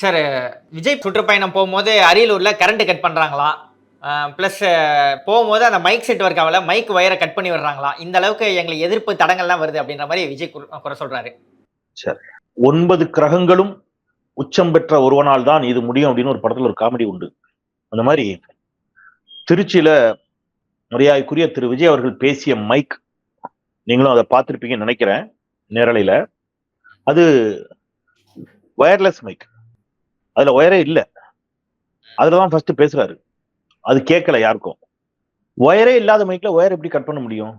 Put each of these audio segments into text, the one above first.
Sir Vijay சுற்றுப்பயணம் போகும்போது அரியலூரில் கரண்ட்டு கட் பண்ணுறாங்களாம் ப்ளஸ் போகும்போது அந்த மைக் செட் ஒர்க் ஆகல மைக் வயரை கட் பண்ணி விடுறாங்களாம் இந்த அளவுக்கு எங்களுக்கு எதிர்ப்பு தடங்கள்லாம் வருது அப்படின்ற மாதிரி விஜய் குறை குறை சொல்றாரு. ஒன்பது கிரகங்களும் உச்சம் பெற்ற ஒருவனால் தான் இது முடியும் அப்படின்னு ஒரு படத்துல ஒரு காமெடி உண்டு. அந்த மாதிரி திருச்சியில மரியாதைக்குரிய திரு விஜய் அவர்கள் பேசிய மைக் நீங்களும் அதை பார்த்துருப்பீங்கன்னு நினைக்கிறேன் நேரலையில. அது வயர்லெஸ் மைக் அதுல ஒயரே இல்ல. அதுலதான் ஃபர்ஸ்ட் பேசுறாரு. அது கேட்கல யாருக்கும். ஒயரே இல்லாத மைக்ல ஒயர் எப்படி கட் பண்ண முடியும்?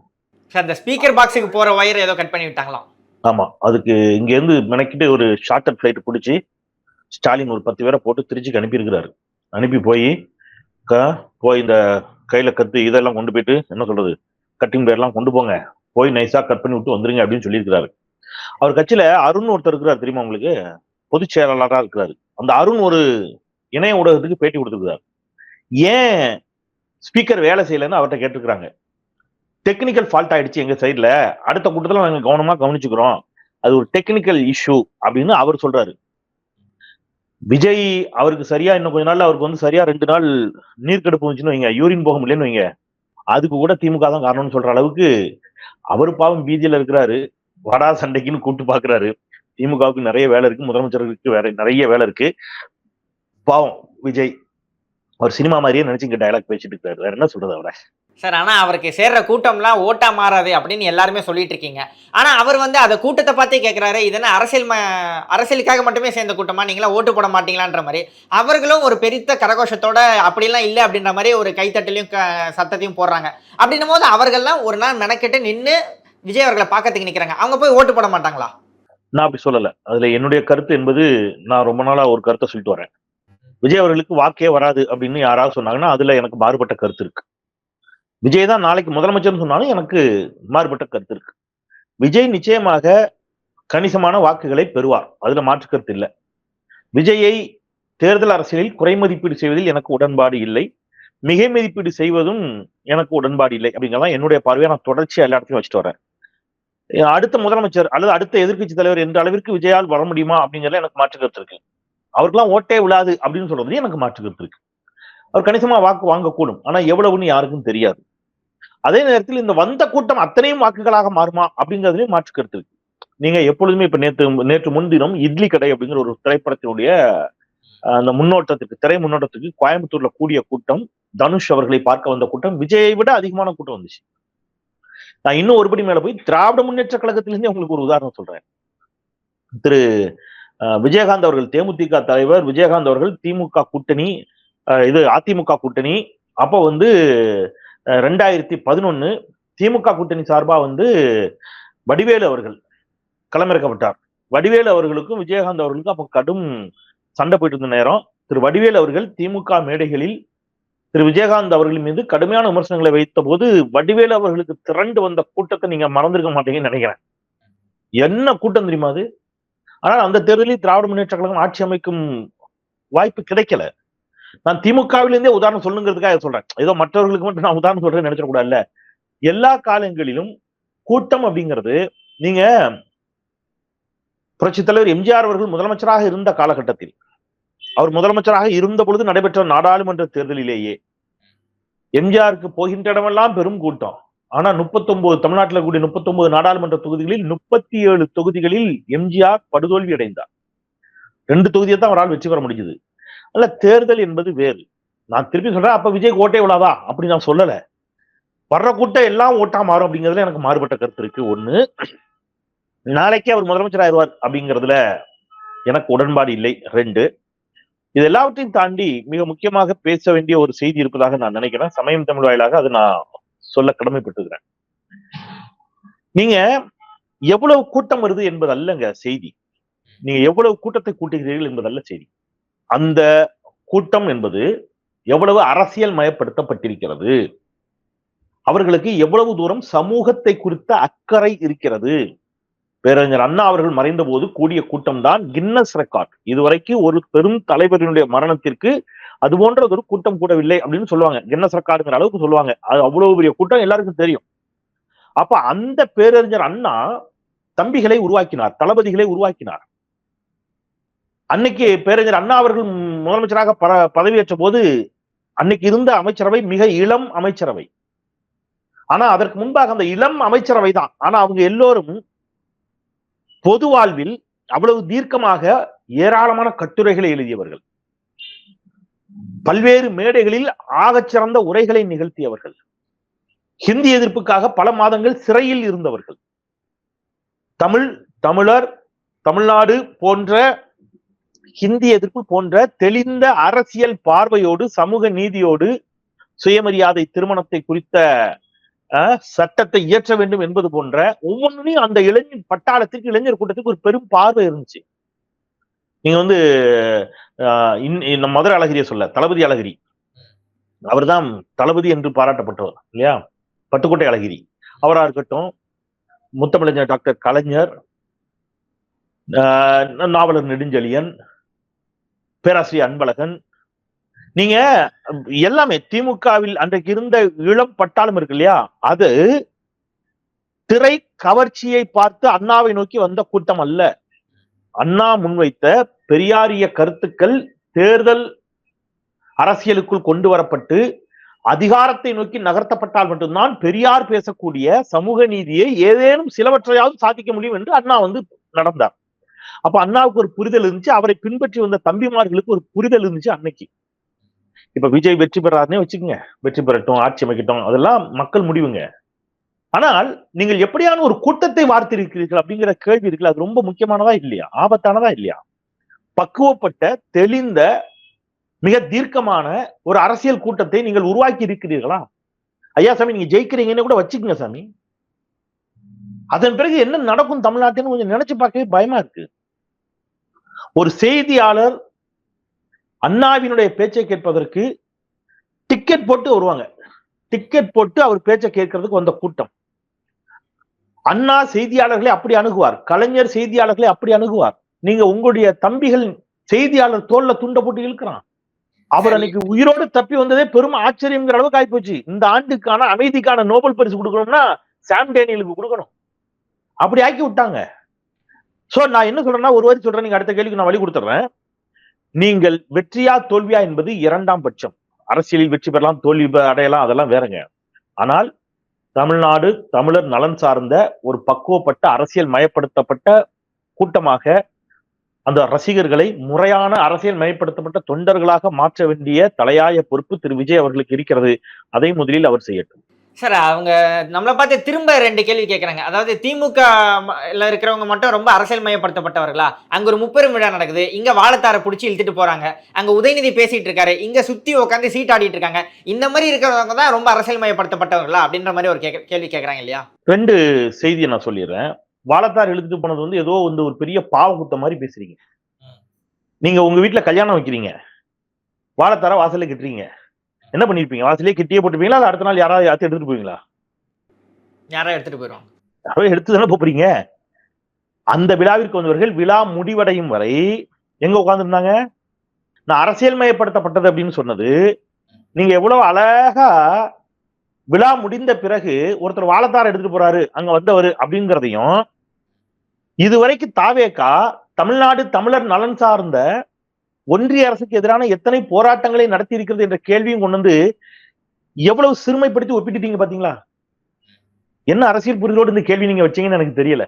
சார் அந்த ஸ்பீக்கர் பாக்ஸுக்கு போற வயர் ஏதோ கட் பண்ணி விட்டாங்களாம் ஆமா. அதுக்கு இங்க இருந்து மெனக்கிட்டு ஒரு ஷார்ட்டர் ஃபிளைட் பிடிச்சி ஸ்டாலின் ஒரு பத்து பேரை போட்டு திருச்சிக்கு அனுப்பியிருக்கிறாரு. அனுப்பி போய் போய் இந்த கையில கத்து இதெல்லாம் கொண்டு போயிட்டு என்ன சொல்றது? கட்டிங் பேர்லாம் கொண்டு போங்க. போய் நைஸா கட் பண்ணி விட்டு வந்துருங்க அப்படின்னு சொல்லியிருக்கிறாரு. அவர் கட்சியில அருண் ஒருத்தர் இருக்கிறார் தெரியுமா உங்களுக்கு? பொதுச் செயலாளராக இருக்கிறாரு. அந்த அருண் ஒரு இணைய ஊடகத்துக்கு பேட்டி கொடுத்துருக்கிறார். ஏன் ஸ்பீக்கர் வேலை செய்யலைன்னு அவர்கிட்ட கேட்டிருக்கிறாங்க. டெக்னிக்கல் ஃபால்ட் ஆயிடுச்சு எங்க சைடுல. அடுத்த கூட்டத்தில் நாங்கள் கவனமா கவனிச்சுக்கிறோம். அது ஒரு டெக்னிக்கல் இஷ்யூ அப்படின்னு அவர் சொல்றாரு. விஜய் அவருக்கு சரியா இன்னும் கொஞ்ச நாள்ல அவருக்கு வந்து சரியா ரெண்டு நாள் நீர் கெடுப்பு வந்துச்சுன்னு வைங்க. யூரின் போக முடியலன்னு வைங்க. அதுக்கு கூட திமுக தான் காரணம்னு சொல்ற அளவுக்கு அவர் பாவம் பீதியில இருக்கிறாரு. வடா சண்டைக்குன்னு கூப்பிட்டு பாக்குறாரு. திமுகவுக்கு நிறைய வேலை இருக்கு முதலமைச்சர்களுக்கு வேற நிறைய வேலை இருக்கு. பாவம் விஜய். அவர் சினிமா மாதிரியே நினைச்சு இங்க டயலாக் பேசிட்டு இருக்காரு. வேற என்ன சொல்றது அவரை? சார் ஆனா அவருக்கு சேர்ற கூட்டம்லாம் ஓட்டா மாறாது அப்படின்னு எல்லாருமே சொல்லிட்டு இருக்கீங்க. ஆனா அவர் வந்து அந்த கூட்டத்தை பார்த்தே கேட்கிறாரு இதென்ன அரசியல் ம- அரசியலுக்காக மட்டுமே சேர்ந்த கூட்டமா? நீங்களா ஓட்டு போட மாட்டீங்களான்ற மாதிரி. அவர்களும் ஒரு பெரித்த கரகோஷத்தோட அப்படிலாம் இல்லை அப்படின்ற மாதிரி ஒரு கைத்தட்டலையும் க- சத்தத்தையும் போடுறாங்க. அப்படின்னும் போது அவர்கள்லாம் ஒரு நாள் மெனக்கெட்டு நின்று விஜய் அவர்களை பார்க்கறதுக்கு நிற்கிறாங்க அவங்க போய் ஓட்டு போட மாட்டாங்களா? நான் அப்படி சொல்லல. அதுல என்னுடைய கருத்து என்பது நான் ரொம்ப நாளா ஒரு கருத்தை சொல்லிட்டு வரேன். விஜய் அவர்களுக்கு வாக்கே வராது அப்படின்னு யாராவது சொன்னாங்கன்னா அதுல எனக்கு மாறுபட்ட கருத்து இருக்கு. விஜய் தான் நாளைக்கு முதலமைச்சர்னு சொன்னாலும் எனக்கு மாறுபட்ட கருத்து இருக்கு. விஜய் நிச்சயமாக கணிசமான வாக்குகளை பெறுவார். அதுல மாற்று கருத்து இல்லை. விஜயை தேர்தல் அரசியலில் குறை மதிப்பீடு செய்வதில் எனக்கு உடன்பாடு இல்லை. மிகை மதிப்பீடு செய்வதும் எனக்கு உடன்பாடு இல்லை அப்படிங்கிறதான் என்னுடைய பார்வையை நான் தொடர்ச்சியா எல்லா இடத்தையும் வச்சுட்டு வரேன். அடுத்த முதலமைச்சர் அல்லது அடுத்த எதிர்க்கட்சி தலைவர் என்ற அளவிற்கு விஜயால் வர முடியுமா அப்படிங்கிறத எனக்கு மாற்று கருத்து இருக்கு. அவருக்கெல்லாம் ஓட்டே விழாது அப்படின்னு சொல்றது எனக்கு மாற்று கருத்து இருக்கு. அவர் கணிசமா வாக்கு வாங்கக்கூடும். ஆனா எவ்வளவுன்னு யாருக்கும் தெரியாது. அதே நேரத்தில் இந்த வந்த கூட்டம் அத்தனையும் வாக்குகளாக மாறுமா அப்படிங்கிறதுலயும் மாற்று கருத்து இருக்கு. நீங்க எப்பொழுதுமே இப்ப நேற்று நேற்று முன்தினம் இட்லி கடை அப்படிங்கிற ஒரு திரைப்படத்தினுடைய அந்த முன்னோட்டத்துக்கு திரை முன்னோட்டத்துக்கு கோயம்புத்தூர்ல கூடிய கூட்டம் தனுஷ் அவர்களை பார்க்க வந்த கூட்டம் விஜயை விட அதிகமான கூட்டம் வந்துச்சு. நான் இன்னும் ஒருபடி மேல போய் திராவிட முன்னேற்ற கழகத்திலிருந்தே உங்களுக்கு ஒரு உதாரணம் சொல்றேன். திரு விஜயகாந்த் அவர்கள் தேமுதிக தலைவர் விஜயகாந்த் அவர்கள் திமுக கூட்டணி இது அதிமுக கூட்டணி அப்போ வந்து ரெண்டாயிரத்தி பதினொன்னு திமுக கூட்டணி சார்பா வந்து வடிவேலு அவர்கள் களமிறக்கப்பட்டார். வடிவேலு அவர்களுக்கும் விஜயகாந்த் அவர்களுக்கும் அப்போ கடும் சண்டை போயிட்டு இருந்த நேரம். திரு வடிவேலு அவர்கள் திமுக மேடைகளில் திரு விஜயகாந்த் அவர்கள் மீது கடுமையான விமர்சனங்களை வைத்த போது வடிவேலு அவர்களுக்கு திரண்டு வந்த கூட்டத்தை நீங்க மறந்திருக்க மாட்டீங்கன்னு நினைக்கிறேன். என்ன கூட்டம் தெரியுமா அது? ஆனால் அந்த தேர்தலில் திராவிட முன்னேற்ற கழகம் ஆட்சி அமைக்கும் வாய்ப்பு கிடைக்கல. நான் திமுகவிலிருந்தே உதாரணம் சொல்லுங்கிறதுக்காக சொல்றேன். ஏதோ மற்றவர்களுக்கு மட்டும் நான் உதாரணம் சொல்றேன்னு நினைச்சிடக்கூடாதுல்ல எல்லா காலங்களிலும் கூட்டம் அப்படிங்கிறது நீங்க புரட்சி தலைவர் எம்ஜிஆர் அவர்கள் முதலமைச்சராக இருந்த காலகட்டத்தில் அவர் முதலமைச்சராக இருந்த பொழுது நடைபெற்ற நாடாளுமன்ற தேர்தலிலேயே எம்ஜிஆருக்கு போகின்ற இடமெல்லாம் பெரும் கூட்டம். ஆனா 39 தமிழ்நாட்டில் கூடிய 39 நாடாளுமன்ற தொகுதிகளில் முப்பத்தி ஏழு தொகுதிகளில் எம்ஜிஆர் படுதோல்வி அடைந்தார். ரெண்டு தொகுதியை தான் அவரால் வெற்றி பெற முடிஞ்சது. அல்ல தேர்தல் என்பது வேறு. நான் திருப்பி சொல்றேன் அப்ப விஜய் ஓட்டே விழாதா அப்படி நான் சொல்லல. வர்ற கூட்டம் எல்லாம் ஓட்டா மாறும் அப்படிங்கிறதுல எனக்கு மாறுபட்ட கருத்து இருக்கு. ஒண்ணு நாளைக்கே அவர் முதலமைச்சர் ஆயிடுவார் அப்படிங்கிறதுல எனக்கு உடன்பாடு இல்லை. ரெண்டு இது எல்லாவற்றையும் தாண்டி மிக முக்கியமாக பேச வேண்டிய ஒரு செய்தி இருப்பதாக நான் நினைக்கிறேன். சமயம் தமிழ் வாயிலாக அதை நான் சொல்ல கடமைப்பட்டுக்கிறேன். நீங்க எவ்வளவு கூட்டம் வருது என்பது அல்லங்க செய்தி. நீங்க எவ்வளவு கூட்டத்தை கூட்டுகிறீர்கள் என்பதல்ல செய்தி. அந்த கூட்டம் என்பது எவ்வளவு அரசியல் மயப்படுத்தப்பட்டிருக்கிறது. அவர்களுக்கு எவ்வளவு தூரம் சமூகத்தை குறித்த அக்கறை இருக்கிறது. பேரறிஞர் அண்ணா அவர்கள் மறைந்த போது கூடிய கூட்டம் தான் கின்னஸ் ரெக்கார்ட். இதுவரைக்கும் ஒரு பெரும் தலைவரினுடைய மரணத்திற்கு அது போன்ற ஒரு கூட்டம் கூடவில்லை அப்படின்னு சொல்லுவாங்க. கின்னஸ் ரெக்கார்டுங்கிற அளவுக்கு சொல்லுவாங்க. அது அவ்வளவு பெரிய கூட்டம் எல்லாருக்கும் தெரியும். அப்ப அந்த பேரறிஞர் அண்ணா தம்பிகளை உருவாக்கினார் தளபதிகளை உருவாக்கினார். அன்னைக்கு பேரறிஞர் அண்ணா அவர்கள் முதலமைச்சராக ப- பதவியேற்ற போது அன்னைக்கு இருந்த அமைச்சரவை மிக இளம் அமைச்சரவை. ஆனா அதற்கு முன்பாக அந்த இளம் அமைச்சரவை தான் ஆனா அவங்க எல்லோரும் பொது வாழ்வில் அவ்வளவு தீர்க்கமாக ஏராளமான கட்டுரைகளை எழுதியவர்கள். பல்வேறு மேடைகளில் ஆகச்சிறந்த உரைகளை நிகழ்த்தியவர்கள். ஹிந்தி எதிர்ப்புக்காக பல மாதங்கள் சிறையில் இருந்தவர்கள். தமிழ் தமிழர் தமிழ்நாடு போன்ற ஹிந்தி எதிர்ப்பு போன்ற தெளிந்த அரசியல் பார்வையோடு சமூக நீதியோடு சுயமரியாதை திருமணத்தை குறித்த சட்டத்தை இயற்ற வேண்டும் என்பது போன்ற ஒவ்வொன்றையும் அந்த இளைஞர் பட்டாளத்திற்கு இளைஞர் கூட்டத்துக்கு ஒரு பெரும் பார்வை இருந்துச்சு. நீங்க வந்து ஆஹ், இன்- மதுரை அழகிரியை சொல்ல தளபதி அழகிரி. அவர்தான் தளபதி என்று பாராட்டப்பட்டவர் இல்லையா? பட்டுக்கோட்டை அழகிரி. அவரா இருக்கட்டும் முத்தமிழஞ்சர் டாக்டர் கலைஞர் ஆஹ், நாவலர் நெடுஞ்செழியன் பேராசிரியர் அன்பழகன் நீங்க எல்லாமே திமுகவில் அன்றைக்கு இருந்த இளம் பட்டாளம் இருக்கு இல்லையா? அது திரை கவர்ச்சியை பார்த்து அண்ணாவை நோக்கி வந்த கூட்டம் அல்ல. அண்ணா முன்வைத்த பெரியாரிய கருத்துக்கள் தேர்தல் அரசியலுக்குள் கொண்டு வரப்பட்டு அதிகாரத்தை நோக்கி நகர்த்தப்பட்டால் மட்டும்தான் பெரியார் பேசக்கூடிய சமூக நீதியை ஏதேனும் சிலவற்றையாவது சாதிக்க முடியும் என்று அண்ணா வந்து நடந்தார். அப்ப அண்ணாவுக்கு ஒரு புரிதல் இருந்துச்சு. அவரை பின்பற்றி வந்த தம்பிமார்களுக்கு ஒரு புரிதல் இருந்துச்சு அன்னைக்கு. இப்ப விஜய் வெற்றி பெறாருன்னே வச்சுக்கோங்க. வெற்றி பெறட்டும் ஆட்சி அமைக்கட்டும் அதெல்லாம் மக்கள் முடிவுங்க. ஆனால் நீங்கள் எப்படியான ஒரு கூட்டத்தை வார்த்திருக்கிறீர்கள் அப்படிங்கிற கேள்வி இருக்குல்ல அது ரொம்ப முக்கியமானதா இல்லையா? ஆபத்தானதா இல்லையா? பக்குவப்பட்ட தெளிந்த மிக தீர்க்கமான ஒரு அரசியல் கூட்டத்தை நீங்கள் உருவாக்கி இருக்கிறீர்களா? ஐயா சாமி நீங்க ஜெயிக்கிறீங்கன்னு கூட வச்சுக்கோங்க சாமி. அதன் பிறகு என்ன நடக்கும் தமிழ்நாட்டின்னு கொஞ்சம் நினைச்சு பார்க்கவே பயமா இருக்கு. ஒரு செய்தியாளர் அண்ணாவினுடைய பேச்சை கேட்பதற்கு டிக்கெட் போட்டு வருவாங்க. டிக்கெட் போட்டு அவர் பேச்சை கேட்கறதுக்கு வந்த கூட்டம். அண்ணா செய்தியாளர்களை அப்படி அணுகுவார். கலைஞர் செய்தியாளர்களை அப்படி அணுகுவார். நீங்க உங்களுடைய தம்பிகள் செய்தியாளர் தோல்ல துண்ட போட்டு இழுக்கிறான். அவர். அன்னைக்கு உயிரோடு தப்பி வந்ததே பெரும் ஆச்சரியங்கிற அளவுக்கு ஆயிப்போச்சு. இந்த ஆண்டுக்கான அமைதிக்கான நோபல் பரிசு கொடுக்கணும்னா சாம் டேனியலுக்கு கொடுக்கணும். அப்படி ஆக்கி விட்டாங்க. சோ நான் என்ன சொல்றேன்னா ஒரு வாரி சொல்றேன் நீங்க அடுத்த கேள்விக்கு நான் வழி கொடுத்துறேன் நீங்கள் வெற்றியா தோல்வியா என்பது இரண்டாம் பட்சம். அரசியலில் வெற்றி பெறலாம் தோல்வி அடையலாம் அதெல்லாம் வேறங்க. ஆனால் தமிழ்நாடு தமிழர் நலன் சார்ந்த ஒரு பக்குவப்பட்ட அரசியல் மயப்படுத்தப்பட்ட கூட்டமாக அந்த ரசிகர்களை முறையான அரசியல் மயப்படுத்தப்பட்ட தொண்டர்களாக மாற்ற வேண்டிய தலையாய பொறுப்பு திரு. விஜய் அவர்களுக்கு இருக்கிறது. அதை முதலில் அவர் செய்யட்டும். சார் அவங்க நம்மளை பார்த்து திரும்ப ரெண்டு கேள்வி கேட்குறாங்க அதாவது திமுக இருக்கிறவங்க மட்டும் ரொம்ப அரசியல் மயப்படுத்தப்பட்டவர்களா? அங்க ஒரு முப்பெரும் விழா நடக்குது. இங்க வாழைத்தாரை பிடிச்சி இழுத்துட்டு போறாங்க. அங்க உதயநிதி பேசிட்டு இருக்காரு. இங்க சுத்தி உட்காந்து சீட் ஆடிட்டு இருக்காங்க. இந்த மாதிரி இருக்கிறவங்க தான் ரொம்ப அரசியல் மயப்படுத்தப்பட்டவர்களா? அப்படின்ற மாதிரி ஒரு கேள்வி கேட்கறாங்க இல்லையா? ரெண்டு செய்தியை நான் சொல்லிடுறேன். வாழத்தார் எழுதிட்டு போனது வந்து ஏதோ வந்து ஒரு பெரிய பாவ குத்த மாதிரி பேசுறீங்க. ம். நீங்க உங்க வீட்டுல கல்யாணம் வைக்கிறீங்க. வாழைத்தார வாசல்ல கட்டுறீங்க. என்ன பண்ணிருப்பீங்க? வாசலே கிட்டியே போட்டுப்பீங்களா இல்ல அடுத்த நாள் யாராவது யாத்தி எடுத்துட்டு போவீங்களா? யாரா எடுத்துட்டு போயிடுவாங்க யாரோ எடுத்து தானே போறீங்க அந்த விழாவிற்கு வந்தவர்கள் விழா முடிவடையும் வரை எங்க உட்கார்ந்திருந்தாங்க? நான் அரசியல் மயப்படுத்தப்பட்டது அப்படின்னு சொன்னது. நீங்க எவ்வளவு அழகா விழா முடிந்த பிறகு ஒருத்தர் வாழைத்தார் எடுத்துட்டு போறாரு அங்க வந்தவர் அப்படிங்கிறதையும் இதுவரைக்கும் தாவேக்கா தமிழ்நாடு தமிழர் நலன் சார்ந்த ஒன்றிய அரசுக்கு எதிரான எத்தனை போராட்டங்களை நடத்தி இருக்கிறது என்ற கேள்வியும் கொண்டு வந்து எவ்வளவு சிறுமைப்படுத்தி ஒப்பிட்டுட்டீங்க பாத்தீங்களா? என்ன அரசியல் புரிதலோடு இந்த கேள்வி நீங்க வச்சீங்கன்னு எனக்கு தெரியல.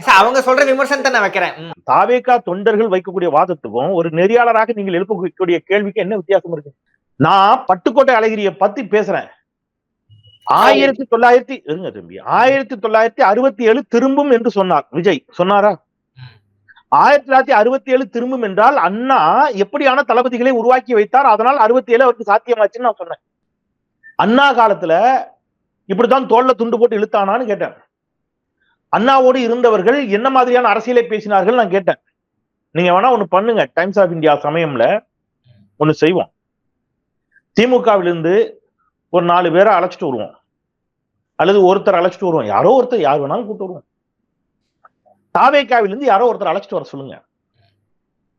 அவங்க சொல்ற விமர்சனத்தை நான் வைக்கிறேன். ம். தாவேக்கா தொண்டர்கள் வைக்கக்கூடிய வாதத்துக்கும் ஒரு நெறியாளராக நீங்கள் எழுப்பக்கூடிய கேள்விக்கு என்ன வித்தியாசம் இருக்கு? நான் பட்டுக்கோட்டை அழகிரியை பத்தி பேசுறேன். ஆயிரத்தி தொள்ளாயிரத்தி இருங்க தம்பி ஆயிரத்தி தொள்ளாயிரத்தி அறுபத்தி ஏழு திரும்பும் என்று சொன்னார் விஜய். சொன்னாரா? ஆயிரத்தி தொள்ளாயிரத்தி அறுபத்தி ஏழு திரும்பும் என்றால் அண்ணா எப்படியான தளபதிகளை உருவாக்கி வைத்தார்? அதனால் அறுபத்தி ஏழு அவருக்கு சாத்தியமாச்சுன்னு நான் சொன்னேன் அண்ணா காலத்துல இப்படித்தான் தோல்ல துண்டு போட்டு இழுத்தானான்னு கேட்டேன். அண்ணாவோடு இருந்தவர்கள் என்ன மாதிரியான அரசியலை பேசினார்கள் நான் கேட்டேன். நீங்க வேணா ஒண்ணு பண்ணுங்க. டைம்ஸ் ஆஃப் இந்தியா சமயம்ல ஒண்ணு செய்வோம். திமுகவிலிருந்து ஒரு நாலு பேரை அழைச்சிட்டு வருவோம். அல்லது ஒருத்தர் அழைச்சிட்டு வருவோம். யாரோ ஒருத்தர் யார் வேணாலும் கூப்பிட்டு வருவோம். தாவேக்காவிலிருந்து யாரோ ஒருத்தர் அழைச்சிட்டு வர சொல்லுங்க.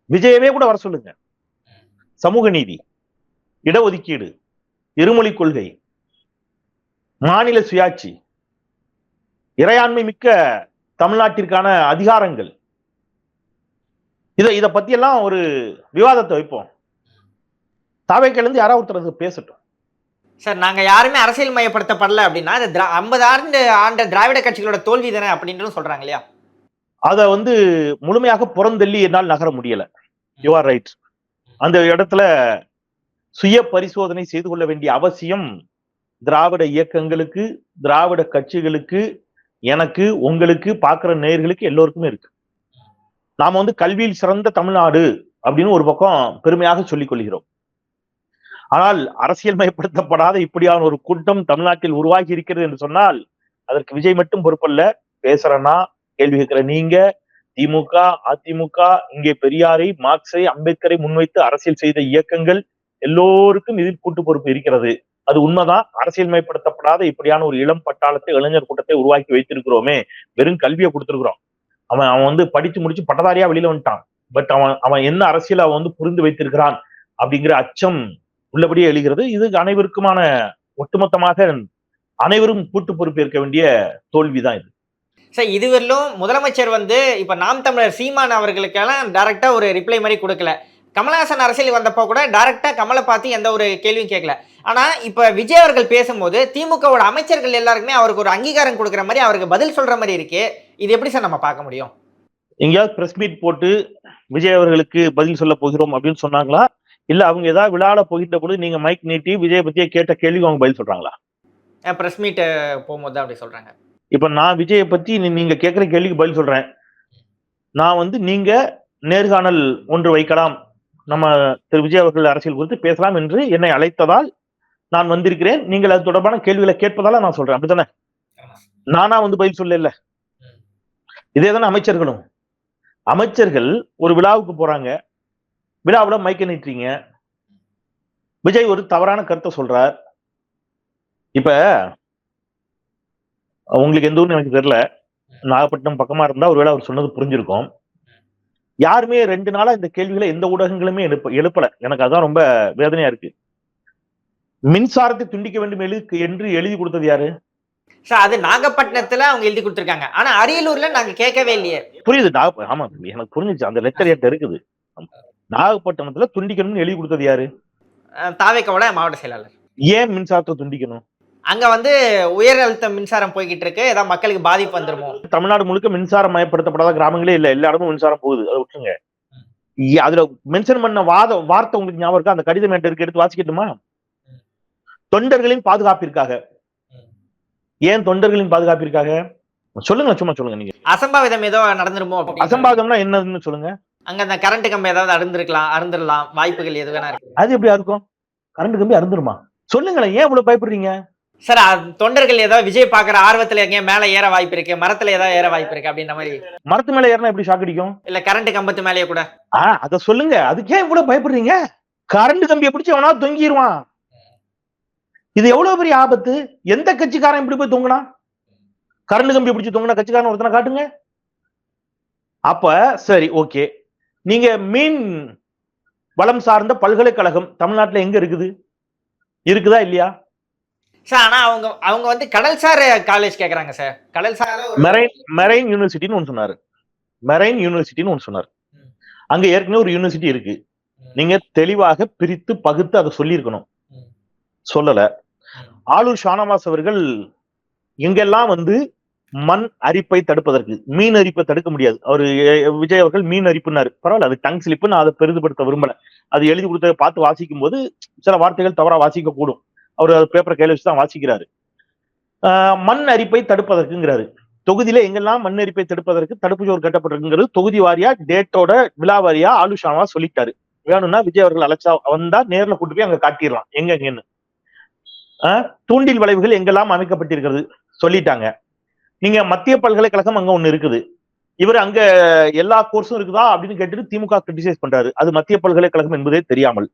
விஜயவே கூட வர சொல்லுங்க. சமூக நீதி இடஒதுக்கீடு இருமொழி கொள்கை மாநில சுயாட்சி இறையாண்மை மிக்க தமிழ்நாட்டிற்கான அதிகாரங்கள். இத இத பத்தி எல்லாம் ஒரு விவாதத்தை வைப்போம். தாவேக்கையில இருந்து யாராவது ஒருத்தர் பேசட்டும். சார் நாங்க யாருமே அரசியல் மயப்படுத்தப்படல அப்படின்னா அது திரா ஐம்பது ஆண்டு ஆண்ட திராவிட கட்சிகளோட தோல்வி தானே அப்படின்றது சொல்றாங்க இல்லையா? அத வந்து முழுமையாக புறந்தள்ளி என்னால் நகர முடியல. யூ ஆர் ரைட் அந்த இடத்துல சுய பரிசோதனை செய்து கொள்ள வேண்டிய அவசியம் திராவிட இயக்கங்களுக்கு திராவிட கட்சிகளுக்கு எனக்கு உங்களுக்கு பார்க்கிற நேயர்களுக்கு எல்லோருக்குமே இருக்கு. நாம வந்து கல்வியில் சிறந்த தமிழ்நாடு அப்படின்னு ஒரு பக்கம் பெருமையாக சொல்லிக் கொள்கிறோம். ஆனால் அரசியல் மயப்படுத்தப்படாத இப்படியான ஒரு கூட்டம் தமிழ்நாட்டில் உருவாகி இருக்கிறது என்று சொன்னால் அதற்கு விஜய் மட்டும் பொறுப்பல்ல. பேசுறேன்னா கேள்வி கேட்கிற நீங்க திமுக அதிமுக இங்கே பெரியாரை மார்க்சை அம்பேத்கரை முன்வைத்து அரசியல் செய்த இயக்கங்கள் எல்லோருக்கும் இதில் கூட்டு பொறுப்பு இருக்கிறது. அது உண்மைதான். அரசியல்மயப்படுத்தப்படாத இப்படியான ஒரு இளம் பட்டாளத்தை இளைஞர் கூட்டத்தை உருவாக்கி வைத்திருக்கிறோமே. வெறும் கல்வியை கொடுத்திருக்கிறோம். அவன் அவன் வந்து படிச்சு முடிச்சு பட்டதாரியா வெளியில வந்துட்டான். பட் அவன் அவன் என்ன அரசியல் அவன் வந்து புரிந்து வைத்திருக்கிறான் அப்படிங்கிற அச்சம் உள்ளபடியே எழுகிறது. இது அனைவருக்குமான ஒட்டுமொத்தமாக அனைவரும் கூட்டு பொறுப்பேற்க வேண்டிய தோல்விதான் இது. சார் இதுவரையிலும் முதலமைச்சர் வந்து இப்ப நாம் தமிழர் சீமான் அவர்களுக்கெல்லாம் டைரக்டா ஒரு ரிப்ளை மாதிரி கொடுக்கல. கமலஹாசன் அரசியல் வந்தப்போ கூட டைரக்டா கமலை பார்த்து எந்த ஒரு கேள்வியும் கேட்கல. ஆனா இப்ப விஜய் அவர்கள் பேசும்போது திமுகவோட அமைச்சர்கள் எல்லாருக்குமே அவருக்கு ஒரு அங்கீகாரம் கொடுக்குற மாதிரி அவருக்கு பதில் சொல்ற மாதிரி இருக்கு. இது எப்படி சார் நம்ம பார்க்க முடியும்? எங்கேயாவது பிரஸ் மீட் போட்டு விஜய் அவர்களுக்கு பதில் சொல்ல போகிறோம் அப்படின்னு சொன்னாங்களா? இல்ல அவங்க ஏதாவது விழாட போகின்ற பொழுது நீங்க மைக் நீட்டி விஜய் பத்தியே கேட்ட கேள்விக்கு அவங்க பதில் சொல்றாங்களா? பிரஸ் மீட் போகும்போது தான் அப்படி சொல்றாங்க. இப்ப நான் விஜயை பத்தி நீ- நீங்க கேட்கிற கேள்விக்கு பதில் சொல்றேன். நான் வந்து நீங்க நேர்காணல் ஒன்று வைக்கலாம். நம்ம திரு விஜய் அவர்கள் அரசியல் குறித்து பேசலாம் என்று என்னை அழைத்ததால் நான் வந்திருக்கிறேன். நீங்கள் அது தொடர்பான கேள்விகளை கேட்பதால நான் சொல்றேன். அப்படித்தானே? நானா வந்து பதில் சொல்லல. இதே தானே அமைச்சர்களும். அமைச்சர்கள் ஒரு விழாவுக்கு போறாங்க. விழாவில் மைக்க நிறுத்தீங்க விஜய் ஒரு தவறான கருத்தை சொல்றார். இப்ப உங்களுக்கு எந்த ஊர்னு எனக்கு தெரியல. நாகப்பட்டினம் பக்கமா இருந்தா ஒருவேளை அவர் சொன்னது புரிஞ்சிருக்கும். யாருமே ரெண்டு நாளா இந்த கேள்விகளை எந்த ஊடகங்களுமே எழுப்ப எழுப்பல. எனக்கு அதான் ரொம்ப வேதனையா இருக்கு. மின்சாரத்தை துண்டிக்க வேண்டும் எழு என்று எழுதி கொடுத்தது யாரு? சார் அது நாகப்பட்டினத்துல அவங்க எழுதி கொடுத்துருக்காங்க. ஆனா அரியலூர்ல நாங்க கேட்கவே இல்லையே. புரியுது. ஆமா எனக்கு புரிஞ்சுச்சு. அந்த லெட்டர் என்கிட்ட இருக்குது. நாகப்பட்டினத்துல துண்டிக்கணும்னு எழுதி கொடுத்தது யாரு? அஹ் தாவேக்காவோட மாவட்ட செயலாளர். ஏன் மின்சாரத்தை துண்டிக்கணும்? அங்க வந்து உயர் அழுத்த மின்சாரம் போய்கிட்டு இருக்கு. ஏதாவது மக்களுக்கு பாதிப்பு வந்துருமோ? தமிழ்நாடு முழுக்க மின்சாரம் மயப்படுத்தப்படாத கிராமங்களே இல்ல. எல்லா இடமும் மின்சாரம் போகுது. அதை விட்டுருங்க. அதுல மென்ஷன் பண்ண வாத வார்த்தை உங்களுக்கு ஞாபகம் இருக்கா? அந்த கடிதம் இருக்கு. எடுத்து வாசிக்கட்டுமா? தொண்டர்களின் பாதுகாப்பிற்காக. ஏன் தொண்டர்களின் பாதுகாப்பிற்காக? சொல்லுங்க சும்மா சொல்லுங்க நீங்க. அசம்பாவிதம் ஏதோ நடந்துருமோ. அசம்பாதம்னா என்னதுன்னு சொல்லுங்க. அங்க அந்த கரண்ட் கம்பி ஏதாவது அருந்திருக்கலாம் அருந்துடலாம் வாய்ப்புகள் எது வேணா இருக்கு. அது எப்படி இருக்கும் கரண்ட் கம்பி அறுந்துருமா சொல்லுங்களேன். ஏன் இவ்வளவு பயப்படுறீங்க? சார் தொண்டர்கள் ஏதோ விஜய் பாக்குற ஆர்வத்துல எங்கேயும் மேல ஏற வாய்ப்பு இருக்கு மரத்துல ஏதாவது ஏற வாய்ப்பு இருக்கு அப்படின்ற மாதிரி. மரத்து மேல ஏறினா எப்படி ஷாக் அடிக்கும்? இல்ல கரண்ட் கம்பத்து மேலேயே கூட. ஆஹ் அத சொல்லுங்க. அதுக்கு இவ்வளவு பயப்படுறீங்க? கரண்ட் கம்பியை பிடிச்சு எவனா தொங்கிடுவான் இது எவ்வளவு பெரிய ஆபத்து? எந்த கட்சிக்காரன் இப்படி போய் தொங்குனா? கரண்ட் கம்பியை பிடிச்சு தொங்குனா கட்சிக்காரன் ஒருத்தனை காட்டுங்க. அப்ப சரி ஓகே நீங்க மீன் வளம் சார்ந்த பல்கலைக்கழகம் தமிழ்நாட்டுல எங்க இருக்குது? இருக்குதா இல்லையா? சார் ஆனா அவங்க அவங்க வந்து கடல்சார் காலேஜ் கேக்குறாங்க சார். கடல்சார் மெரைன் மெரைன் யூனிவர்சிட்டின்னு ஒன்று சொன்னாரு. மெரைன் யூனிவர்சிட்டின்னு ஒன்று சொன்னாரு. அங்க ஏற்கனவே ஒரு யூனிவர்சிட்டி இருக்கு. நீங்க தெளிவாக பிரித்து பகுத்து அதை சொல்லியிருக்கணும். சொல்லல. ஆளூர் ஷானவாஸ் அவர்கள் எங்கெல்லாம் வந்து மண் அரிப்பை தடுப்பதற்கு மீன் அரிப்பை தடுக்க முடியாது. அவர் விஜய் அவர்கள் மீன் அரிப்புனாரு பரவாயில்ல அது டங் ஸ்லிப்பு நான் அதை பெரிதுபடுத்த விரும்பல. அது எழுதி கொடுத்ததை பார்த்து வாசிக்கும் போது சில வார்த்தைகள் தவறா வாசிக்க கூடும் அவர் பேப்பரை கையில வச்சு தான் வாசிக்கிறாரு. ஆஹ் மண் அரிப்பை தடுப்பதற்குங்கிறாரு. தொகுதியில எங்கெல்லாம் மண் அரிப்பை தடுப்பதற்கு தடுப்பு சோறு கட்டப்பட்டிருக்குங்கிறது தொகுதி வாரியா டேட்டோட விழா வாரியா ஆலுஷாவா சொல்லிட்டாரு. வேணும்னா விஜய் அவர்கள் அழைச்சா வந்தா நேர்ல கூட்டு போய் அங்க காட்டிடலாம். எங்க எங்கன்னு. ஆஹ் தூண்டில் வளைவுகள் எங்கெல்லாம் அமைக்கப்பட்டிருக்கிறது சொல்லிட்டாங்க. நீங்க மத்திய பல்கலைக்கழகம் அங்க ஒண்ணு இருக்குது. இவர் அங்க எல்லா கோர்ஸும் இருக்குதா அப்படின்னு கேட்டுட்டு திமுக கிரிட்டிசைஸ் பண்றாரு. அது மத்திய பல்கலைக்கழகம் என்பதே தெரியாமல்.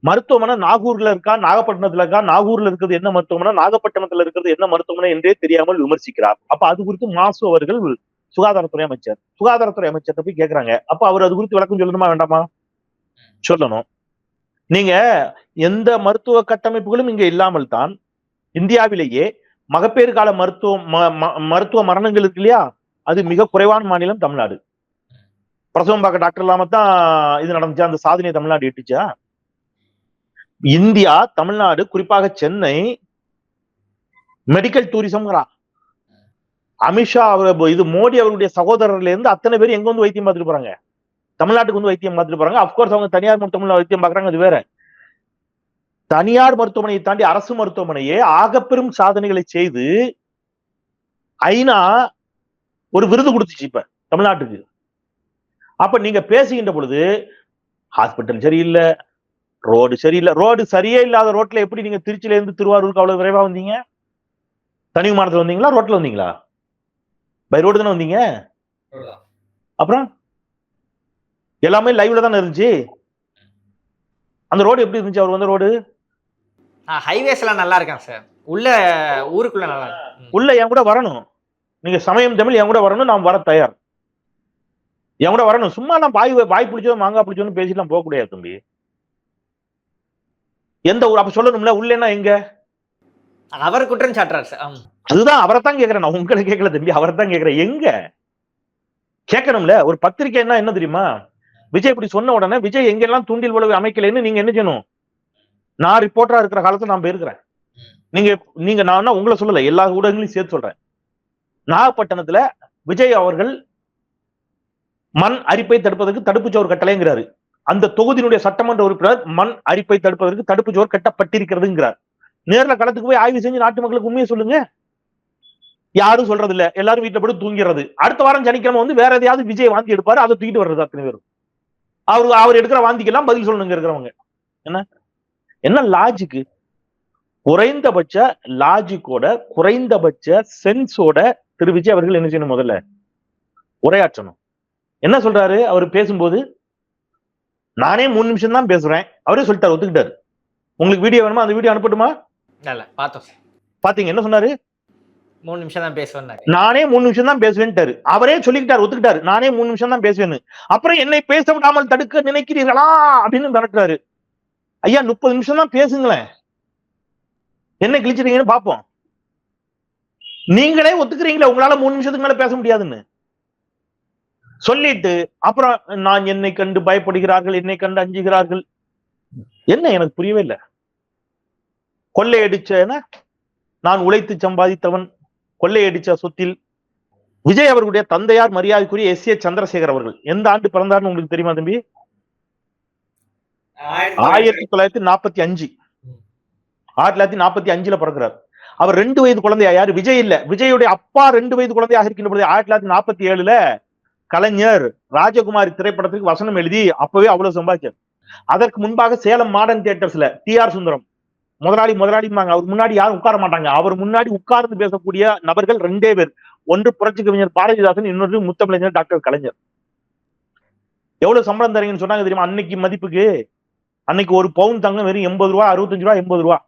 மருத்துவமனை நாகூர்ல இருக்கா நாகப்பட்டினத்துல இருக்கா நாகூர்ல இருக்கிறது என்ன மருத்துவமனை நாகப்பட்டினத்துல இருக்கிறது என்ன மருத்துவமனை என்றே தெரியாமல் விமர்சிக்கிறார். அப்ப அது குறித்து மாசு அவர்கள் சுகாதாரத்துறை அமைச்சர் சுகாதாரத்துறை அமைச்சர்கிட்ட போய் கேக்குறாங்க. அப்ப அவர் அது குறித்து விளக்கம் சொல்லணுமா வேண்டாமா? சொல்லணும். நீங்க எந்த மருத்துவ கட்டமைப்புகளும் இங்க இல்லாமல் தான் இந்தியாவிலேயே மகப்பேறு கால மருத்துவ ம- ம- மருத்துவ மரணங்கள் இருக்கு இல்லையா? அது மிக குறைவான மாநிலம் தமிழ்நாடு. பிரசவம் பார்க்க டாக்டர் இல்லாம தான் இது நடந்துச்சா? அந்த சாதனையை தமிழ்நாடு எட்டுச்சா இந்தியா தமிழ்நாடு குறிப்பாக சென்னை மெடிக்கல் டூரிசம்ங்கிறா அமித்ஷா அவர் இது மோடி அவருடைய சகோதரர்ல இருந்து அத்தனை பேர் எங்க வந்து வைத்தியம் பார்த்துட்டு போறாங்க? தமிழ்நாட்டுக்கு வந்து வைத்தியம் பார்த்துட்டு போறாங்க. அப்கோர்ஸ் அவங்க தனியார் மருத்துவமனை வைத்தியம் பாக்குறாங்க அது வேற. தனியார் மருத்துவமனையை தாண்டி அரசு மருத்துவமனையே ஆகப்பெரும் சாதனைகளை செய்து ஐநா ஒரு விருது கொடுத்துச்சு இப்ப தமிழ்நாட்டுக்கு. அப்ப நீங்க பேசுகின்ற பொழுது ஹாஸ்பிட்டல் சரியில்லை ரோடு சரியில்லை ரோடு சரியே இல்லாத ரோட்ல எப்படி நீங்க திருச்சியில இருந்து திருவாரூருக்கு அவ்வளவு விரைவா வந்தீங்க? தனி விமானத்துல வந்தீங்களா? ரோட்ல வந்தீங்களா? பை ரோடு தானே வந்தீங்க? அப்புறம்? எல்லாமே லைவ்ல தானே இருந்துச்சு? அந்த ரோடு எப்படி இருந்துச்சு? அவர் வந்த ரோடு ஹைவேஸ் எல்லாம் நல்லா இருக்கான் சார் உள்ள ஊருக்குள்ள நல்லா. உள்ள என் கூட வரணும். நீங்க சமயம் தமிழ் என் கூட வரணும் நான் வர தயார். என் கூட வரணும். சும்மா நான் பாய் பாய் பிடிச்சோ மாங்காய் பிடிச்சோன்னு பேசிலாம் போக கூடாது தம்பி. எந்த ஊர்? அப்ப சொல்லணும்ல உள்ளேன்னா எங்க? அவர் குற்றம் சாட்டுறாரு சார். அதுதான் அவரை தான் கேக்குறேன் நான் உங்களை கேட்கல தம்பி அவரை தான் கேக்குறேன். எங்க? கேட்கணும்ல ஒரு பத்திரிக்கைன்னா என்ன தெரியுமா? விஜய் இப்படி சொன்ன உடனே விஜய் எங்கெல்லாம் தூண்டில் விளைவு அமைக்கலைன்னு நீங்க என்ன செய்யணும்? நான் ரிப்போர்ட்டரா இருக்கிற காலத்துல நான் போயிருக்கிறேன். நீங்க நீங்க நான் உங்களை சொல்லல எல்லா ஊடகங்களையும் சேர்த்து சொல்றேன். நாகப்பட்டினத்துல விஜய் அவர்கள் மண் அரிப்பை தடுப்பதற்கு தடுப்புச் சோறு கட்டளைங்கிறாரு. அந்த தொகுதியினுடைய சட்டமன்ற உறுப்பினர் மண் அரிப்பை தடுப்பதற்கு தடுப்பு ஜோர் கட்டப்பட்டிருக்கிறதுங்கிறார். நேர்ல களத்துக்கு போய் ஆய்வு செஞ்சு நாட்டு மக்களுக்கு உண்மையை சொல்லுங்க. யாரும் சொல்றது இல்ல எல்லாரும் வீட்டுல போட்டு தூங்கிறது. அடுத்த வாரம் சனிக்கிழமை வந்து வேற எதையாவது விஜய் வாந்தி எடுப்பாரு அதை தூக்கிட்டு வர்றது அத்தனை பேரும். அவரு அவர் எடுக்கிற வாந்திக்கெல்லாம் பதில் சொல்லணுங்க இருக்கிறவங்க. என்ன? என்ன லாஜிக்கு குறைந்தபட்ச லாஜிக்கோட குறைந்தபட்ச சென்ஸோட திரு விஜய் அவர்கள் என்ன செய்யணும் முதல்ல? உரையாற்றணும். என்ன சொல்றாரு? அவர் பேசும்போது நானே மூணு நிமிஷம் தான் பேசுறேன். அவரே சொல்லிட்டாரு ஒத்துக்கிட்டாரு. உங்களுக்கு வீடியோ வேணுமா? அந்த வீடியோ அனுப்பட்டுமா? இல்ல பார்த்தோம் பாத்தீங்க என்ன சொன்னாரு? மூணு நிமிஷம் தான் பேசுவேன்னாரு நானே மூணு நிமிஷம் தான் பேசுவேன்ட்டாரு. அவரே சொல்லிக்கிட்டாரு ஒத்துக்கிட்டாரு. நானே மூணு நிமிஷம் தான் பேசுவேன்னு. அப்புறம் என்னை பேச விடாமல் தடுக்க நினைக்கிறீர்களா? அப்படின்னு மிரட்டுறாரு. ஐயா முப்பது நிமிஷம் தான் பேசுங்களேன். என்ன கிழிச்சிருக்கீங்கன்னு பாப்போம். நீங்களே ஒத்துக்கிறீங்களா உங்களால மூணு நிமிஷத்துக்கு மேல பேச முடியாதுன்னு. சொல்லிட்டு அப்புறம் நான் என்னை கண்டு பயப்படுகிறார்கள் என்னை கண்டு அஞ்சுகிறார்கள். என்ன எனக்கு புரியவே இல்லை. கொள்ளையடிச்ச நான் உழைத்து சம்பாதித்தவன். கொள்ளையடிச்ச சொத்தில் விஜய் அவர்களுடைய தந்தையார் மரியாதைக்குரிய எஸ் ஏ சந்திரசேகர் அவர்கள். எந்த ஆண்டு பிறந்தார்னு உங்களுக்கு தெரியுமா தம்பி? ஆயிரத்தி தொள்ளாயிரத்தி நாற்பத்தி அஞ்சு. ஆயிரத்தி தொள்ளாயிரத்தி நாற்பத்தி அஞ்சுல பிறக்கிறார். அவர் ரெண்டு வயது குழந்தையா? யாரு? விஜய் இல்ல. விஜயுடைய அப்பா ரெண்டு வயது குழந்தையாக இருக்கின்ற பொழுது ஆயிரத்தி தொள்ளாயிரத்தி நாற்பத்தி ஏழுல கலைஞர் ராஜகுமாரி திரைப்படத்துக்கு வசனம் எழுதி அப்பவே அவ்வளவு சம்பாதிச்சார். அதற்கு முன்பாக சேலம் மாடர்ன் தியேட்டர்ஸ்ல டி ஆர் சுந்தரம் முதலாளி முதலாளிம்பாங்க. அவர் முன்னாடி யாரும் உட்கார மாட்டாங்க. அவர் முன்னாடி உட்கார்ந்து பேசக்கூடிய நபர்கள் ரெண்டே பேர். ஒன்று புரட்சி கவிஞர் பாரதிதாசன் இன்னொரு முத்தமிழஞ்சர் டாக்டர் கலைஞர். எவ்வளவு சம்பளம் தரீங்கன்னு சொன்னாங்க தெரியுமா? அன்னைக்கு மதிப்புக்கு அன்னைக்கு ஒரு பவுன் தங்கம் வெறும் எண்பது ரூபா அறுபத்தஞ்சு ரூபா எண்பது ரூபா.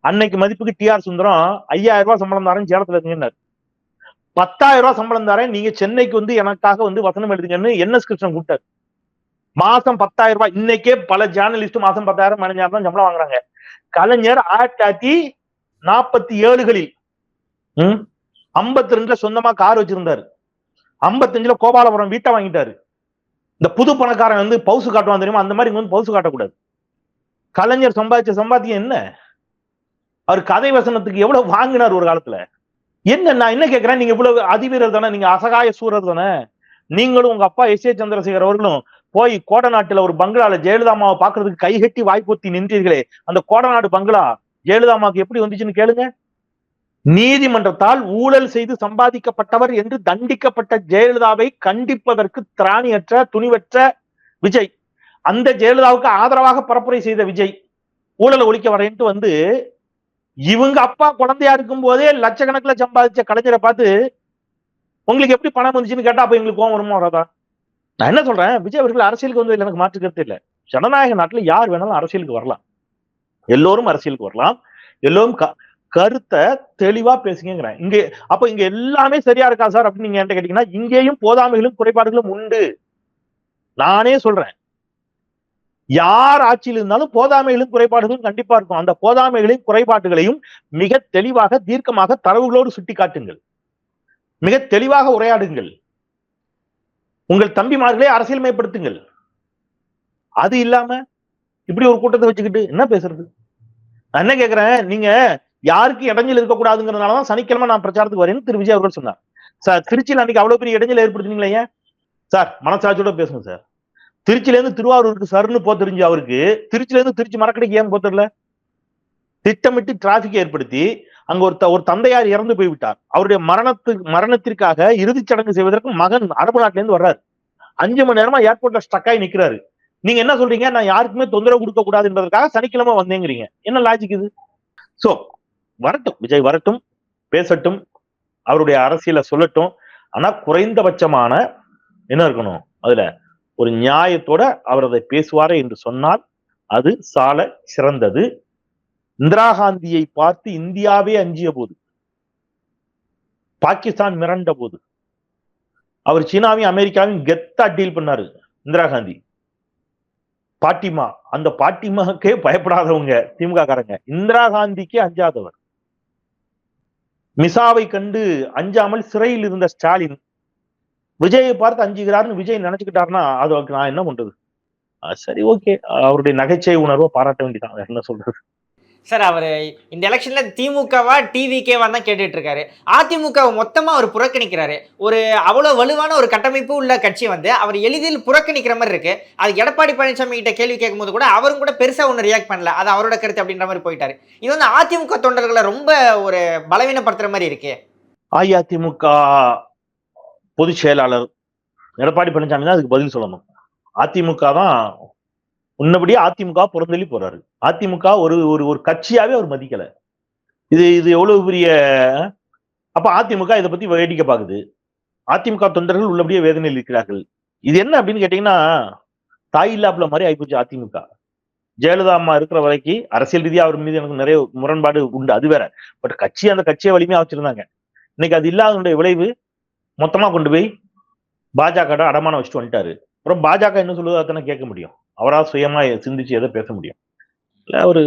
அன்னைக்கு மதிப்புக்கு டி ஆர் சுந்தரம் ஐயாயிரம் ரூபாய் சம்பளம் தரேன் சேலத்துல இருக்கீங்கன்னாரு. பத்தாயிரம் ரூபாய் சம்பளம் தரேன். நீங்க சென்னைக்கு வந்து எனக்காக வந்து வசனம் எழுதுங்கன்னு என் எஸ் கிருஷ்ணன் கூப்பிட்டாரு மாசம் பத்தாயிரம் ரூபாய். இன்னைக்கே பல ஜேர்னலிஸ்ட் மாசம் பத்தாயிரம் பதினஞ்சாயிரம் தான் சம்பளம் வாங்குறாங்க. கலைஞர் ஆயிரத்தி தொள்ளாயிரத்தி நாற்பத்தி ஏழுகளில் ஐம்பத்தி ரெண்டுல சொந்தமா கார் வச்சிருந்தாரு. ஐம்பத்தஞ்சுல கோபாலபுரம் வீட்டை வாங்கிட்டாரு. இந்த புது பணக்காரன் வந்து பவுசு காட்டுவான் தெரியுமா? அந்த மாதிரி இங்க வந்து பவுசு காட்டக்கூடாது. கலைஞர் சம்பாதிச்ச சம்பாத்தியம் என்ன? அவர் கதை வசனத்துக்கு எவ்வளவு வாங்கினார் ஒரு காலத்துல? என்ன நான் என்ன கேட்கிறேன் நீங்க இவ்வளவு அதிவீரர் தானே நீங்க அசகாய சூரர் தானே? நீங்களும் உங்க அப்பா எஸ் ஏ சந்திரசேகர் அவர்களும் போய் கோடநாட்டுல ஒரு பங்களால ஜெயலலிதாமாவை பாக்குறதுக்கு கைகட்டி வாய்ப்பொத்தி நின்றீர்களே அந்த கோடநாடு பங்களா ஜெயலலிதாமாவுக்கு எப்படி வந்துச்சுன்னு கேளுங்க. நீதிமன்றத்தால் ஊழல் செய்து சம்பாதிக்கப்பட்டவர் என்று தண்டிக்கப்பட்ட ஜெயலலிதாவை கண்டிப்பதற்கு திராணியற்ற துணிவற்ற விஜய். அந்த ஜெயலலிதாவுக்கு ஆதரவாக பரப்புரை செய்த விஜய் ஊழலை ஒழிக்க வரேன்ட்டு வந்து இவங்க அப்பா குழந்தையா இருக்கும் போதே லட்சக்கணக்கில் சம்பாதிச்ச கலைஞரை பார்த்து உங்களுக்கு எப்படி பணம் வந்துச்சுன்னு கேட்டா அப்ப எங்களுக்கு கோவம் வருமா வராதா நான் என்ன சொல்றேன்? விஜய் அவர்கள் அரசியலுக்கு வந்து எனக்கு மாற்று கருத்து இல்லை. ஜனநாயக நாட்டுல யார் வேணாலும் அரசியலுக்கு வரலாம். எல்லோரும் அரசியலுக்கு வரலாம். எல்லோரும் க- கருத்தை தெளிவா பேசுங்கிறேன் இங்க அப்ப இங்க எல்லாமே சரியா இருக்கா சார்? அப்படின்னு நீங்க என்கிட்ட கேட்டீங்கன்னா இங்கேயும் போதாமைகளும் குறைபாடுகளும் உண்டு. நானே சொல்றேன். யார் ஆட்சியில் இருந்தாலும் போதாமைகளும் குறைபாடுகளும் கண்டிப்பா இருக்கும். அந்த போதாமைகளையும் குறைபாடுகளையும் மிக தெளிவாக தீர்க்கமாக தரவுகளோடு சுட்டி காட்டுங்கள் மிக தெளிவாக உரையாடுங்கள். உங்கள் தம்பிமார்களை அரசியல்மயப்படுத்துங்கள் அது இல்லாம இப்படி ஒரு கூட்டத்தை வச்சுக்கிட்டு என்ன பேசுறது? நான் என்ன கேக்குறேன்? நீங்க யாருக்கு இடைஞ்சல் இருக்கக்கூடாதுங்கிறதுனாலதான் சனிக்கிழமை நான் பிரச்சாரத்துக்கு வரேன்னு திரு விஜய் அவர்கள் சொன்னார். சார் திருச்சியில் அன்னைக்கு அவ்வளவு பெரிய இடைஞ்சல் ஏற்படுத்தினீங்களே சார் மனசாட்சியோட பேசுங்க சார். திருச்சியிலேருந்து திருவாரூருக்கு சருன்னு போ தெரிஞ்சு அவருக்கு. திருச்சியிலேருந்து திருச்சி மரக்கடைக்கு ஏன் போ தெரியல திட்டமிட்டு டிராபிக் ஏற்படுத்தி அங்க ஒரு த- ஒரு தந்தையார் இறந்து போய்விட்டார் அவருடைய மரணத்துக்கு மரணத்திற்காக இறுதிச் சடங்கு செய்வதற்கு மகன் அரபு நாட்டுல இருந்து வர்றாரு. அஞ்சு மணி நேரமா ஏர்போர்ட்ல ஸ்டக் ஆகி நிக்கிறாரு. நீங்க என்ன சொல்றீங்க? நான் யாருக்குமே தொந்தரவு கொடுக்க கூடாது என்பதற்காக சனிக்கிழமை வந்தேங்கிறீங்க. என்ன லாஜிக் இது? சோ வரட்டும். விஜய் வரட்டும். பேசட்டும். அவருடைய அரசியலை சொல்லட்டும். ஆனா குறைந்தபட்சமான என்ன இருக்கணும்? அதுல ஒரு நியாயத்தோட அவர் அதை பேசுவாரே என்று சொன்னால் அது சால சிறந்தது. இந்திரா காந்தியை பார்த்து இந்தியாவே அஞ்சிய போது பாகிஸ்தான் மிரண்ட போது அவர் சீனாவையும் அமெரிக்காவையும் கெத்தா டீல் பண்ணாரு இந்திரா காந்தி. பாட்டிமா அந்த பாட்டிமாக்கே பயப்படாதவங்க திமுக காரங்க இந்திரா காந்திக்கு அஞ்சாதவர். மிசாவை கண்டு அஞ்சாமல் சிறையில் இருந்த ஸ்டாலின் விஜயை பார்த்து அஞ்சுகிறாருன்னு விஜய் நினைச்சுக்கிட்டாருன்னா அது அவருக்கு நான் என்ன பண்றது? சரி ஓகே. அவருடைய நகைச்சுவை உணர்வை பாராட்ட வேண்டியதான் என்ன சொல்றது? சார் அவர் இந்த எலெக்ஷன்ல திமுகவா டிவிகேவா தான் கேட்டுட்டு இருக்காரு அதிமுகவை மொத்தமா அவர் புறக்கணிக்கிறாரு. ஒரு அவ்வளவு வலுவான ஒரு கட்டமைப்பு உள்ள கட்சி வந்து அவர் எளிதில் புறக்கணிக்கிற மாதிரி இருக்கு. அது எடப்பாடி பழனிசாமி கிட்ட கேள்வி கேட்கும்போது கூட அவரும் கூட பெருசா ஒன்றும் ரியாக்ட் பண்ணல. அது அவரோட கருத்து அப்படின்ற மாதிரி போயிட்டாரு. இது வந்து அதிமுக தொண்டர்களை ரொம்ப ஒரு பலவீனப்படுத்துற மாதிரி இருக்கு. அஇஅதிமுக பொதுச் செயலாளர் எடப்பாடி பழனிசாமி தான் அதுக்கு பதில் சொல்லணும். அதிமுக தான் உன்னபடியே அதிமுக புறந்தள்ளி போறாரு. அதிமுக ஒரு ஒரு ஒரு கட்சியாவே அவர் மதிக்கல. இது இது எவ்வளவு பெரிய அப்ப அதிமுக இதை பத்தி வேடிக்கை பாக்குது. அதிமுக தொண்டர்கள் உள்ளபடியே வேதனையில் இருக்கிறார்கள். இது என்ன அப்படின்னு கேட்டீங்கன்னா தாய் இல்லாப்புல மாதிரி ஆயிப்போச்சு அதிமுக. ஜெயலலிதா அம்மா இருக்கிற வரைக்கும் அரசியல் ரீதியா அவர் மீது எனக்கு நிறைய முரண்பாடு உண்டு அது வேற. பட் கட்சி அந்த கட்சியை வலிமையா வச்சிருந்தாங்க. இன்னைக்கு அது இல்லாதனுடைய விளைவு மொத்தமாக கொண்டு போய் பாஜக அடமானம் வச்சுட்டு வந்துட்டாரு. அப்புறம் பாஜக என்ன சொல்லுதோ அத்தனை கேட்க முடியும். அவரால் சுயமா சிந்திச்சு எதை பேச முடியும். இல்லை ஒரு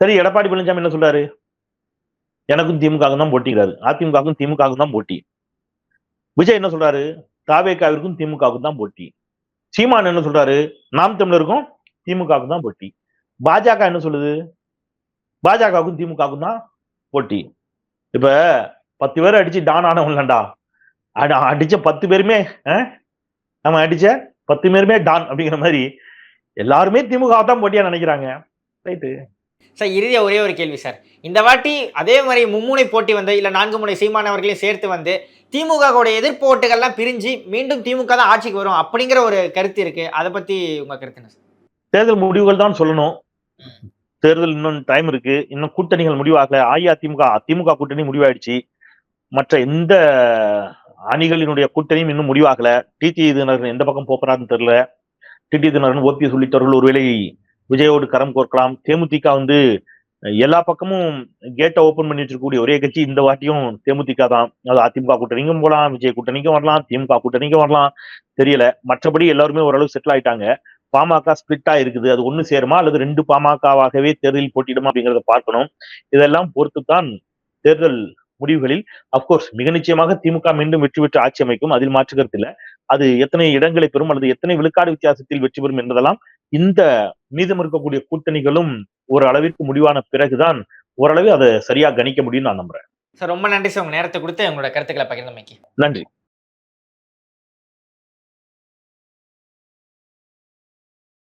சரி எடப்பாடி பழனிசாமி என்ன சொல்றாரு? எனக்கும் திமுக தான் போட்டிக்கிறாரு அதிமுகவுக்கும் திமுகவுக்கும் தான் போட்டி. விஜய் என்ன சொல்றாரு? தாவேக்காவிற்கும் திமுகவுக்கும் தான் போட்டி. சீமான் என்ன சொல்றாரு? நாம் தமிழருக்கும் திமுகவுக்கும் தான் போட்டி. பாஜக என்ன சொல்லுது? பாஜகவுக்கும் திமுகவுக்கும் தான் போட்டி. இப்ப பத்து பேர் அடிச்சு டான் ஆனவன்லண்டா? அடிச்ச பத்து பேருமே நம்ம அடிச்ச பத்து பேருமே டான் அப்படிங்கிற மாதிரி எல்லாருமே திமுக தான் போட்டியா நினைக்கிறாங்க. ரைட்டு. சார் இறுதியா ஒரே ஒரு கேள்வி சார். இந்த வாட்டி அதே மாதிரி மும்முனை போட்டி வந்து இல்ல நான்கு முனை சீமானவர்களையும் சேர்த்து வந்து திமுகவோட எதிர்ப்பு ஓட்டுகள்லாம் பிரிஞ்சு மீண்டும் திமுக தான் ஆட்சிக்கு வரும் அப்படிங்கிற ஒரு கருத்து இருக்கு. அதை பத்தி உங்க கருத்து என்ன சார்? தேர்தல் முடிவுகள் தான் சொல்லணும். தேர்தல் இன்னும் டைம் இருக்கு. இன்னும் கூட்டணிகள் முடிவாகல. அஇஅதிமுக திமுக கூட்டணி முடிவாயிடுச்சு. மற்ற எந்த அணிகளினுடைய கூட்டணியும் இன்னும் முடிவாகல. டிடி தினகரன் எந்த பக்கம் போறாருன்னு தெரியல. டிடி தினகரன் ஓபிஎஸ் உள்ளிட்டவர்கள் ஒருவேளை விஜயோடு கரம் கோர்க்கலாம். தேமுதிக வந்து எல்லா பக்கமும் கேட்டை ஓபன் பண்ணி வச்சிருக்கக்கூடிய ஒரே கட்சி இந்த வாட்டியும் தேமுதிக தான். அது அதிமுக கூட்டணிக்கும் போகலாம் விஜய் கூட்டணிக்கும் வரலாம் திமுக கூட்டணிக்கும் வரலாம். தெரியல. மற்றபடி எல்லாருமே ஓரளவு செட்டில் ஆயிட்டாங்க. பாமக ஸ்பிளிட்டா இருக்குது. அது ஒண்ணு சேருமா அல்லது ரெண்டு பாமகவாகவே தேர்தலில் போட்டிடுமா அப்படிங்கறத பார்க்கணும். இதெல்லாம் பொறுத்து தான் தேர்தல் முடிவுகளில் அப்கோர்ஸ் மிக நிச்சயமாக திமுக மீண்டும் வெற்றி பெற்று ஆட்சி அமைக்கும். அதில் மாற்று கருத்து இல்ல. அது எத்தனை இடங்களை பெறும் அல்லது எத்தனை விழுக்காடு வித்தியாசத்தில் வெற்றி பெறும் என்பதெல்லாம் இந்த மீதம் இருக்கக்கூடிய கூட்டணிகளும் ஒரு அளவிற்கு முடிவான பிறகுதான் ஓரளவு அதை சரியா கணிக்க முடியும்னு நான் நம்புறேன். சார் ரொம்ப நன்றி சார். உங்க நேரத்தை கொடுத்து உங்களோட கருத்துக்களை பகிர்ந்தமைக்கு. நன்றி.